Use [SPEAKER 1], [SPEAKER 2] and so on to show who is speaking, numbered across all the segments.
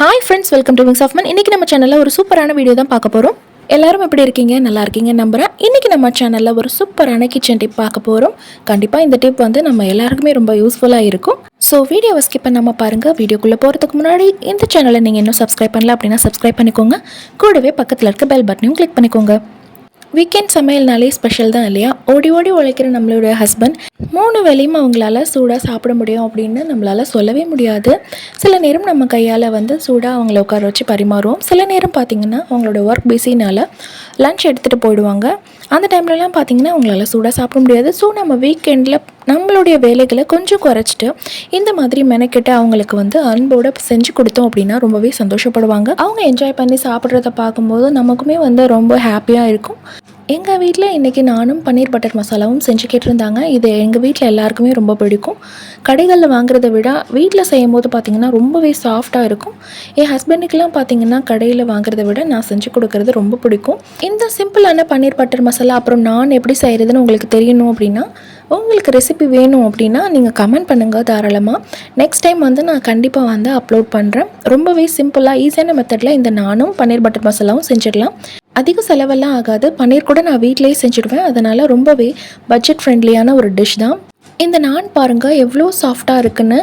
[SPEAKER 1] Hi friends welcome to wings of மன் இன்றைக்கி நம்ம சேனலில் ஒரு சூப்பரான வீடியோ தான் பார்க்க போகிறோம் எல்லாரும் எப்படி இருக்கீங்க? நல்லா இருக்கீங்க நம்புகிறேன் இன்றைக்கி நம்ம சேனலில் ஒரு சூப்பரான கிச்சன் டிப் பார்க்க போகிறோம் கண்டிப்பாக இந்த டிப் வந்து நம்ம எல்லாருக்குமே ரொம்ப யூஸ்ஃபுல்லாக இருக்கும். ஸோ வீடியோவை ஸ்கிப் பண்ணாமல் பாருங்கள் வீடியோக்குள்ளே போகிறதுக்கு முன்னாடி இந்த சேனலை நீங்கள் இன்னும் சப்ஸ்கிரைப் பண்ணல அப்படின்னா சப்ஸ்கிரைப் பண்ணிக்கோங்க. கூடவே பக்கத்தில் இருக்க பெல் பட்டனையும் கிளிக் பண்ணிக்கோங்க. வீக்கெண்ட் சமையல்னாலே ஸ்பெஷல் தான் இல்லையா? ஓடி ஓடி உழைக்கிற நம்மளுடைய ஹஸ்பண்ட் மூணு வேலையும் அவங்களால சூடாக சாப்பிட முடியும் அப்படின்னு நம்மளால் சொல்லவே முடியாது. சில நேரம் நம்ம கையால் வந்து சூடாக அவங்கள உட்கார வச்சு பரிமாறுவோம். சில நேரம் பார்த்திங்கன்னா அவங்களோட ஒர்க் பிஸினால் லன்ச் எடுத்துகிட்டு போயிடுவாங்க. அந்த டைம்லலாம் பார்த்திங்கன்னா அவங்களால சூடாக சாப்பிட முடியாது. ஸோ நம்ம வீக்கெண்டில் நம்மளுடைய வேலைகளை கொஞ்சம் குறைச்சிட்டு இந்த மாதிரி மெனக்கெட்டு அவங்களுக்கு வந்து அன்போடு செஞ்சு கொடுத்தோம் அப்படின்னா ரொம்பவே சந்தோஷப்படுவாங்க. அவங்க என்ஜாய் பண்ணி சாப்பிட்றத பார்க்கும்போது நமக்குமே வந்து ரொம்ப ஹாப்பியாக இருக்கும். எங்கள் வீட்டில் இன்றைக்கி நானும் பன்னீர் பட்டர் மசாலாவும் செஞ்சு கேட்டிருந்தாங்க. இது எங்கள் வீட்டில் எல்லாருக்குமே ரொம்ப பிடிக்கும். கடைகளில் வாங்குறத விட வீட்டில் செய்யும் போது பார்த்திங்கன்னா ரொம்பவே சாஃப்டாக இருக்கும். என் ஹஸ்பண்டுக்கெலாம் பார்த்திங்கன்னா கடையில் வாங்குறத விட நான் செஞ்சு கொடுக்கறது ரொம்ப பிடிக்கும். இந்த சிம்பிளான பன்னீர் பட்டர் மசாலா அப்புறம் நான் எப்படி செய்கிறதுன்னு உங்களுக்கு தெரியணும் அப்படின்னா உங்களுக்கு ரெசிபி வேணும் அப்படின்னா நீங்கள் கமெண்ட் பண்ணுங்கள் தாராளமாக நெக்ஸ்ட் டைம் வந்து நான் கண்டிப்பாக வந்து அப்லோட் பண்ணுறேன் ரொம்பவே சிம்பிளாக ஈஸியான மெத்தடில் இந்த நானும் பன்னீர் பட்டர் மசாலாவும் செஞ்சிடலாம். அதிக செலவெல்லாம் ஆகாது. பன்னீர் கூட நான் வீட்டிலேயே செஞ்சுடுவேன். அதனால் ரொம்பவே பட்ஜெட் ஃப்ரெண்ட்லியான ஒரு டிஷ் தான். இந்த நான் பாருங்கள் எவ்வளோ சாஃப்டாக இருக்குன்னு.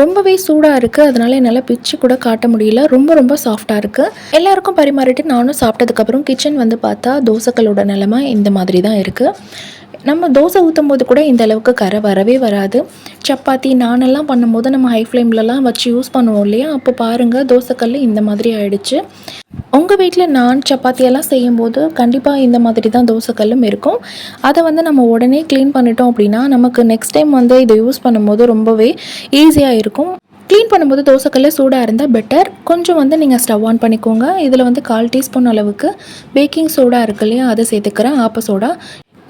[SPEAKER 1] ரொம்பவே சூடாக இருக்குது அதனால் என்னால் பிச்சு கூட காட்ட முடியல. ரொம்ப ரொம்ப சாஃப்டாக இருக்குது எல்லாருக்கும் பரிமாறிட்டு நானும் சாப்பிட்டதுக்கப்புறம் கிச்சன் வந்து பார்த்தா தோசைக்களோட நிலமை இந்த மாதிரி தான் இருக்குது நம்ம தோசை ஊற்றும் போது கூட இந்த அளவுக்கு கரை வரவே வராது. சப்பாத்தி நானெல்லாம் பண்ணும்போது நம்ம ஹை ஃப்ளேம்லலாம் வச்சு யூஸ் பண்ணுவோம் இல்லையா? அப்போ பாருங்கள் தோசைக்கல் இந்த மாதிரி ஆயிடுச்சு. உங்கள் வீட்டில் நான் சப்பாத்தியெல்லாம் செய்யும்போது கண்டிப்பாக இந்த மாதிரி தான் தோசைக்கல்லும் இருக்கும். அதை வந்து நம்ம உடனே க்ளீன் பண்ணிட்டோம் அப்படின்னா நமக்கு நெக்ஸ்ட் டைம் வந்து இதை யூஸ் பண்ணும்போது ரொம்பவே ஈஸியாக இருக்கும். க்ளீன் பண்ணும்போது தோசைக்கல்ல சூடாக இருந்தால் பெட்டர் கொஞ்சம் வந்து நீங்கள் ஸ்டவ் ஆன் பண்ணிக்கோங்க. இதில் வந்து கால் டீஸ்பூன் அளவுக்கு பேக்கிங் சோடா இருக்கு இல்லையா? அதை சேர்த்துக்கிறேன். ஆப்ப சோடா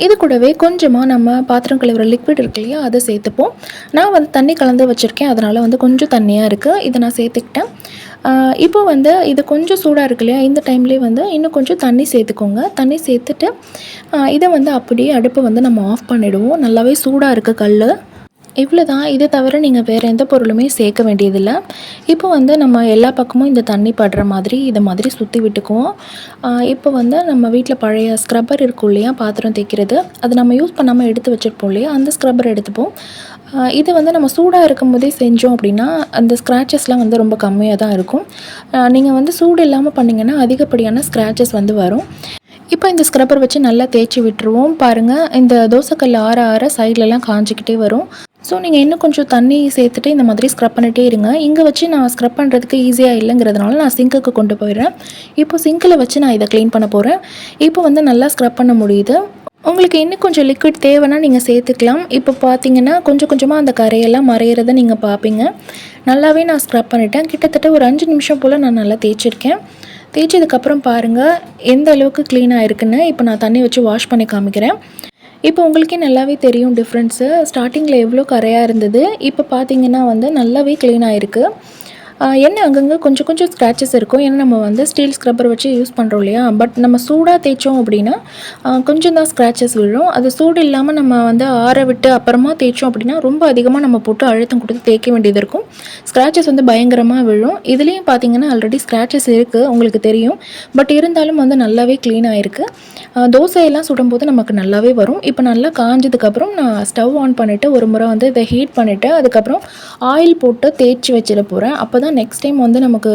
[SPEAKER 1] இது கூடவே கொஞ்சமாக நம்ம பாத்திரம் கழுவுற லிக்விட் இருக்கு இல்லையா அதை சேர்த்துப்போம். நான் வந்து தண்ணி கலந்து வச்சுருக்கேன் அதனால் வந்து கொஞ்சம் தண்ணியாக இருக்குது இதை நான் சேர்த்துக்கிட்டேன். இப்போ வந்து இது கொஞ்சம் சூடாக இருக்கு இல்லையா இந்த டைம்லேயே வந்து இன்னும் கொஞ்சம் தண்ணி சேர்த்துக்கோங்க. தண்ணி சேர்த்துட்டு இதை வந்து அப்படியே அடுப்பை வந்து நம்ம ஆஃப் பண்ணிவிடுவோம் நல்லாவே சூடாக இருக்குது கல் இவ்வளோ தான் இதை தவிர நீங்கள் வேறு எந்த பொருளுமே சேர்க்க வேண்டியதில்லை. இப்போ வந்து நம்ம எல்லா பக்கமும் இந்த தண்ணி படுற மாதிரி இதை மாதிரி சுற்றி விட்டுக்குவோம். இப்போ வந்து நம்ம வீட்டில் பழைய ஸ்க்ரப்பர் இருக்கும் இல்லையா பாத்திரம் தேய்க்கிறது. அது நம்ம யூஸ் பண்ணாமல் எடுத்து வச்சுருப்போம் இல்லையா அந்த ஸ்க்ரப்பர் எடுத்துப்போம். இதை இது வந்து நம்ம சூடாக இருக்கும் போதே செஞ்சோம் அப்படின்னா அந்த ஸ்க்ராச்சஸ்லாம் வந்து ரொம்ப கம்மியாக தான் இருக்கும். நீங்கள் வந்து சூடு இல்லாமல் பண்ணிங்கன்னா அதிகப்படியான ஸ்க்ராச்சஸ் வந்து வரும். இப்போ இந்த ஸ்க்ரப்பர் வச்சு நல்லா தேய்ச்சி விட்டுருவோம். பாருங்கள் இந்த தோசைக்கல் ஆற ஆற சைட்லலாம் காஞ்சிக்கிட்டே வரும். ஸோ நீங்கள் இன்னும் கொஞ்சம் தண்ணி சேர்த்துட்டு இந்த மாதிரி ஸ்க்ரப் பண்ணிகிட்டே இருங்க. இங்கே வச்சு நான் ஸ்க்ரப் பண்ணுறதுக்கு ஈஸியாக இல்லைங்கிறதுனால நான் சிங்க்குக்கு கொண்டு போயிடுறேன். இப்போ சிங்கில் வச்சு நான் இதை க்ளீன் பண்ண போகிறேன் இப்போ வந்து நல்லா ஸ்க்ரப் பண்ண முடியுது. உங்களுக்கு இன்னும் கொஞ்சம் லிக்விட் தேவைன்னா நீங்கள் சேர்த்துக்கலாம். இப்போ பார்த்தீங்கன்னா கொஞ்சம் கொஞ்சமாக அந்த கரையெல்லாம் மறையிறத நீங்கள் பார்ப்பீங்க. நல்லாவே நான் ஸ்க்ரப் பண்ணிட்டேன். கிட்டத்தட்ட ஒரு அஞ்சு நிமிஷம் போல் நான் நல்லா தேய்ச்சிருக்கேன். தேய்ச்சதுக்கப்புறம் பாருங்கள் எந்த அளவுக்கு க்ளீனாக இருக்குன்னு. இப்போ நான் தண்ணி வச்சு வாஷ் பண்ணி காமிக்கிறேன். இப்போ உங்களுக்கே நல்லாவே தெரியும் டிஃப்ரென்ஸு ஸ்டார்டிங்கில் எவ்வளோ கரையாக இருந்தது. இப்போ பார்த்தீங்கன்னா வந்து நல்லாவே க்ளீன் ஆகிருக்கு என்ன அங்கங்கே கொஞ்சம் கொஞ்சம் ஸ்க்ராச்சஸ் இருக்கும். ஏன்னா நம்ம வந்து ஸ்டீல் ஸ்க்ரப்பர் வச்சு யூஸ் பண்ணுறோம் இல்லையா? பட் நம்ம சூடாக தேய்ச்சோம் அப்படின்னா கொஞ்சம் தான் ஸ்க்ராச்சஸ் விழும். அது சூடு இல்லாமல் நம்ம வந்து ஆற விட்டு அப்புறமா தேய்ச்சோம் அப்படின்னா ரொம்ப அதிகமாக நம்ம போட்டு அழுத்தம் கொடுத்து தேய்க்க வேண்டியது இருக்கும். ஸ்க்ராச்சஸ் வந்து பயங்கரமாக விழும். இதுலேயும் பார்த்தீங்கன்னா ஆல்ரெடி ஸ்க்ராச்சஸ் இருக்குது உங்களுக்கு தெரியும். பட் இருந்தாலும் வந்து நல்லாவே க்ளீன் ஆகிருக்கு தோசையெல்லாம் சுடும்போது நமக்கு நல்லாவே வரும். இப்போ நல்லா காஞ்சதுக்கப்புறம் நான் ஸ்டவ் ஆன் பண்ணிவிட்டு ஒரு முறை வந்து இதை ஹீட் பண்ணிவிட்டு அதுக்கப்புறம் ஆயில் போட்டு தேய்ச்சி வச்சிட போகிறேன் அப்போ தான் நெக்ஸ்ட் டைம் வந்து நமக்கு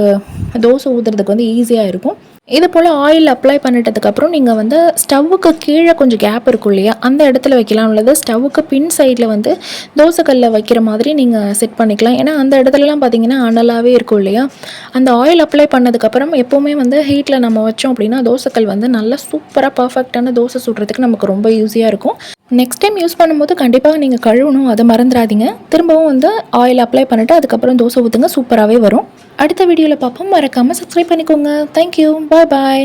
[SPEAKER 1] தோசை ஊற்றுறதுக்கு வந்து ஈஸியாக இருக்கும். இது போல் ஆயில் அப்ளை பண்ணிட்டதுக்கப்புறம் நீங்கள் வந்து ஸ்டவ்வுக்கு கீழே கொஞ்சம் கேப் இருக்கும் இல்லையா? அந்த இடத்துல வைக்கலாம். அல்லது ஸ்டவ்வுக்கு பின் சைடில் வந்து தோசைக்கல்ல வைக்கிற மாதிரி நீங்கள் செட் பண்ணிக்கலாம். ஏன்னா அந்த இடத்துலலாம் பார்த்தீங்கன்னா அனலாகவே இருக்கும் இல்லையா? அந்த ஆயில் அப்ளை பண்ணதுக்கப்புறம் எப்போவுமே வந்து ஹீட்டில் நம்ம வச்சோம் அப்படின்னா தோசைக்கல் வந்து நல்லா சூப்பராக பர்ஃபெக்டான தோசை சுடுறதுக்கு நமக்கு ரொம்ப ஈஸியாக இருக்கும். நெக்ஸ்ட் டைம் யூஸ் பண்ணும்போது கண்டிப்பாக நீங்கள் கழுவணும் அதை மறந்துடாதீங்க. திரும்பவும் வந்து ஆயில் அப்ளை பண்ணிவிட்டு அதுக்கப்புறம் தோசை ஊற்றுங்க சூப்பராகவே வரும். அடுத்த வீடியோவில் பார்ப்போம். மறக்காமல் சப்ஸ்கிரைப் பண்ணிக்கோங்க. தேங்க்யூ பாய் பாய்